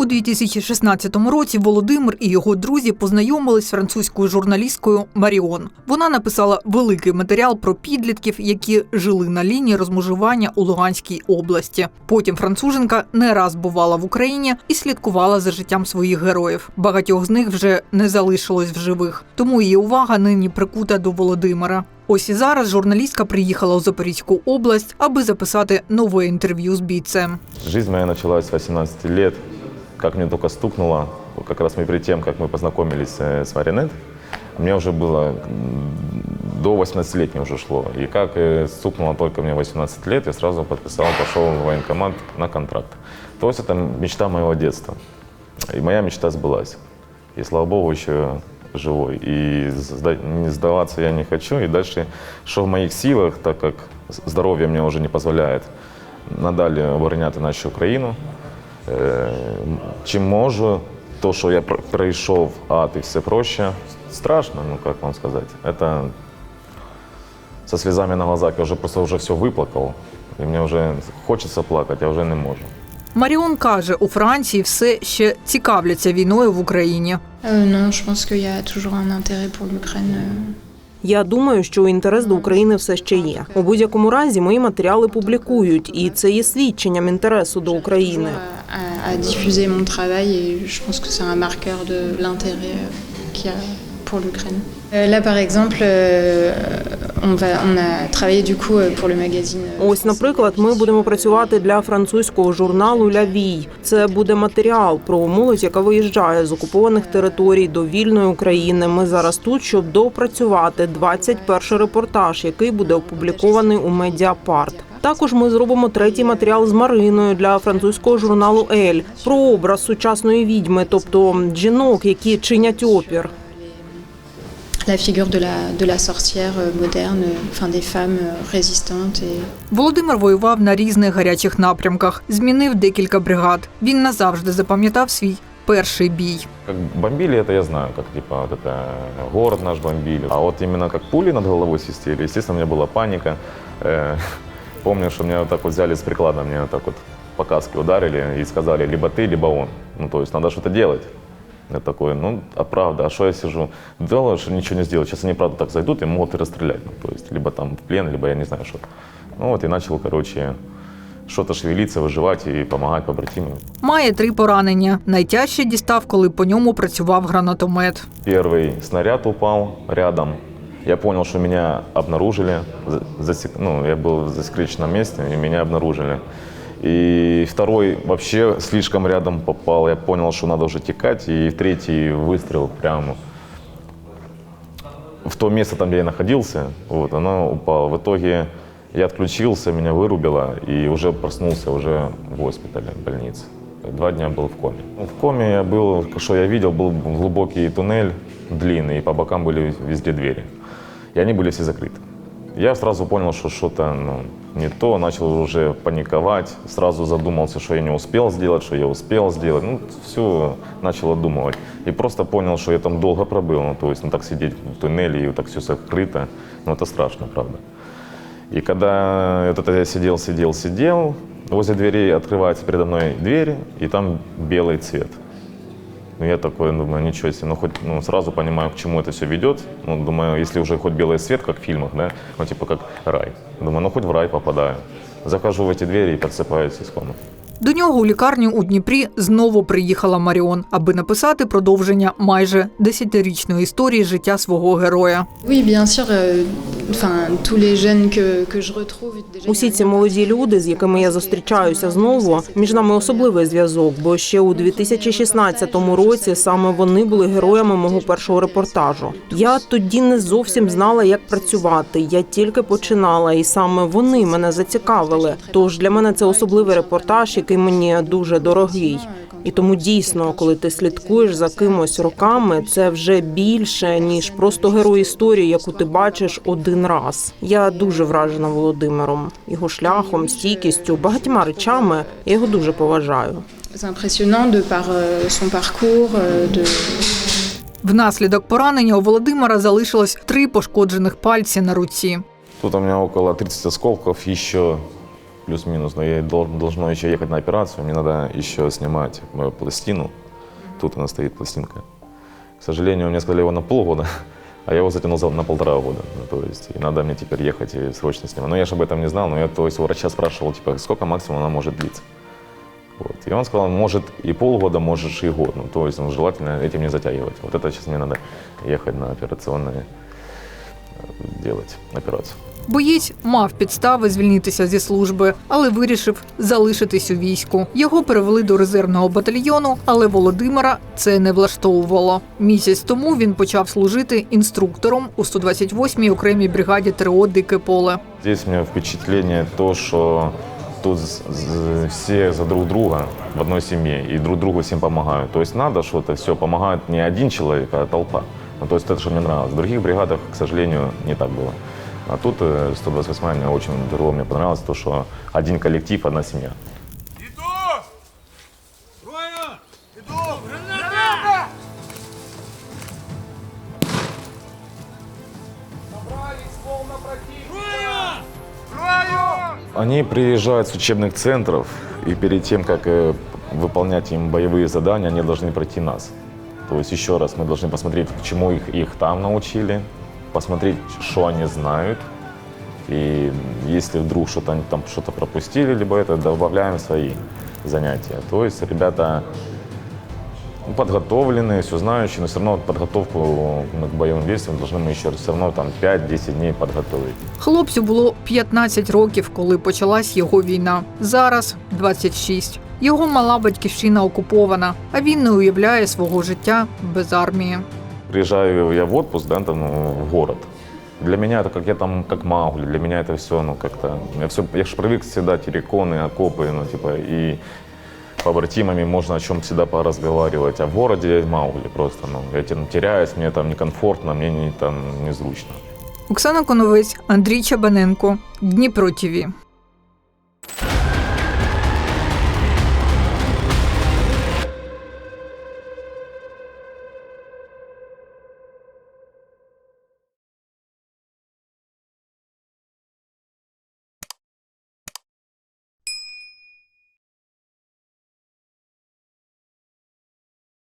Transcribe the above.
У 2016 році Володимир і його друзі познайомились з французькою журналісткою Маріон. Вона написала великий матеріал про підлітків, які жили на лінії розмежування у Луганській області. Потім француженка не раз бувала в Україні і слідкувала за життям своїх героїв. Багатьох з них вже не залишилось в живих, тому її увага нині прикута до Володимира. Ось і зараз журналістка приїхала у Запорізьку область, аби записати нове інтерв'ю з бійцем. Жизнь моя началась с 18 лет. Как мне только стукнуло, как раз мы перед тем, как мы познакомились э, с Маринет, мне уже было до 18 лет мне уже шло. И как э, стукнуло только мне 18 лет, я сразу подписал, пошел в военкомат на контракт. То есть это мечта моего детства. И моя мечта сбылась. И слава богу, еще живой. И не сдаваться я не хочу. И дальше, что в моих силах, так как здоровье мне уже не позволяет, надалі обороняти нашу Україну. Е, Чим можу, то, що я пр- пройшов ад і все проще, страшно, ну як вам сказати. Это со слезами на глазах. Я вже просто вже все виплакав. І мені вже хочеться плакати, а вже не можу. Маріон каже, у Франції все ще цікавляться війною в Україні. Non, je pense qu'il y a toujours un intérêt pour l'Ukraine. Я думаю, що інтерес до України все ще є. У будь-якому разі мої матеріали публікують, і це є свідченням інтересу до України. А à diffuser mon travail et je pense que pour l'Ukraine. Euh, là, par exemple, euh, on, va, on a travaillé du coup euh, pour le magazine. Ось, наприклад, ми будемо працювати для французького журналу Лявій. Це буде матеріал про молодь, яка виїжджає з окупованих територій до вільної України. Ми зараз тут, щоб доопрацювати 21 репортаж, який буде опублікований у Медіапарт. Також ми зробимо третій матеріал з Мариною для французького журналу Ель про образ сучасної відьми, тобто жінок, які чинять опір la figure de la, de la sorcière euh, moderne, euh, enfin des femmes euh, résistantes et Володимир воював на різних гарячих напрямках, змінив декілька бригад. Він назавжди запам'ятав свій перший бій. Как бомбили, это я знаю, как типа вот это город наш бомбили. А вот именно как пули над головой свистели, естественно, у меня была паника. Э, Помню, что меня вот так вот взяли с приклада, мне вот так вот по каске ударили и сказали, либо ты, либо он. Ну, то есть надо что-то делать. Я такой, ну, а правда, а что я сижу? Делаю, что ничего не сделаю. Сейчас они, правда, так зайдут и могут и расстрелять. Ну, то есть, либо там в плен, либо я не знаю, что. Ну, вот и начал, короче, что-то шевелиться, выживать и помогать побратимам. Має три поранення. Найтяжче дістав, коли по ньому працював гранатомет. Первый снаряд упал рядом. Я понял, что меня обнаружили. За- засек- Ну, я был в засекреченном месте, и меня обнаружили. И второй вообще слишком рядом попал. Я понял, что надо уже текать. И третий выстрел прямо в то место, там, где я находился, вот, оно упало. В итоге я отключился, меня вырубило, и уже проснулся уже в госпитале, в больнице. Два дня был в коме. Ну, В коме я был, что я видел, был глубокий туннель, длинный, и по бокам были везде двери. И они были все закрыты. Я сразу понял, что что-то ну, не то, начал уже паниковать, сразу задумался, что я не успел сделать, что я успел сделать. Ну, все начал обдумывать. И просто понял, что я там долго пробыл. Ну, то есть, ну, так сидеть в туннеле, и вот так все закрыто, ну, это страшно, правда. И когда вот это я сидел, сидел, сидел, возле дверей открывается передо мной дверь, и там белый цвет. Ну, я такой, думаю, ничего себе, ну, хоть, ну, сразу понимаю, к чему это все ведет. Ну, думаю, если уже хоть белый свет, как в фильмах, да, ну, типа как рай. Думаю, ну, хоть в рай попадаю. Захожу в эти двери и подсыпаюсь из комнаты. До нього у лікарню у Дніпрі знову приїхала Маріон, аби написати продовження майже десятирічної історії життя свого героя. Euh, Усі ці молоді люди, з якими я зустрічаюся знову, між нами особливий зв'язок, бо ще у 2016 році саме вони були героями мого першого репортажу. Я тоді не зовсім знала, як працювати. Я тільки починала, і саме вони мене зацікавили. Тож для мене це особливий репортаж, який мені дуже дорогий. І тому дійсно, коли ти слідкуєш за кимось роками, це вже більше ніж просто герой історії, яку ти бачиш один раз. Я дуже вражена Володимиром, його шляхом, стійкістю, багатьма речами. Я його дуже поважаю. Euh, de, Внаслідок поранення у Володимира залишилось три пошкоджених пальці на руці. Тут у меня около 30 осколков, еще плюс-минус, но я дол- должно еще ехать на операцию, мне надо еще снимать мою пластину. Тут она стоит, пластинка. К сожалению, мне сказали его на полгода, а я его затянул за- на полтора года. Ну, То есть, и надо мне теперь ехать и срочно снимать. Но я же об этом не знал, но я то есть, у врача спрашивал, типа, сколько максимум она может длиться. Вот. И он сказал, может и полгода, может и год. Ну, то есть ну, желательно этим не затягивать. Вот это сейчас мне надо ехать на операционное, э, делать операцию. Боєць мав підстави звільнитися зі служби, але вирішив залишитись у війську. Його перевели до резервного батальйону, але Володимира це не влаштовувало. Місяць тому він почав служити інструктором у 128-й окремій бригаді ТРО Дике поле. Здесь у меня впечатление то, что тут з- за друг друга в одной семье и друг другу всем помогают. То есть надо что-то, все, помогает не один человек, а толпа. Ну, то есть это, что мне. В других бригадах, к сожалению, не так было. А тут э, 128 мне очень ДРО мне понравилось, то, что один коллектив, одна семья. Они приезжают с учебных центров, и перед тем, как э, выполнять им боевые задания, они должны пройти нас. То есть еще раз мы должны посмотреть, к чему их, их там научили, посмотреть, что они знают. И если вдруг что-то они там что-то пропустили, либо это добавляем в свои занятия. То есть ребята ну, подготовленные, все знающие, но все равно подготовку ну, к боевым действиям должны мы еще все равно там 5-10 дней подготовить. Хлопцю було 15 років, коли почалась його війна. Зараз 26. Його мала батьківщина окупована, а він не уявляє свого життя без армії. приезжаю я в отпуск, да, там, ну, в город. Для меня это как я там, как Маугли, для меня это все, ну, как-то, я все, я же привык всегда терриконы, окопы, ну, типа, и побратимами можно о чем всегда поразговаривать, а в городе я Маугли просто, ну, я те- теряюсь, мне там некомфортно, мне не, там незручно. Оксана Коновець, Андрій Чабаненко, Дніпро ТІВІ.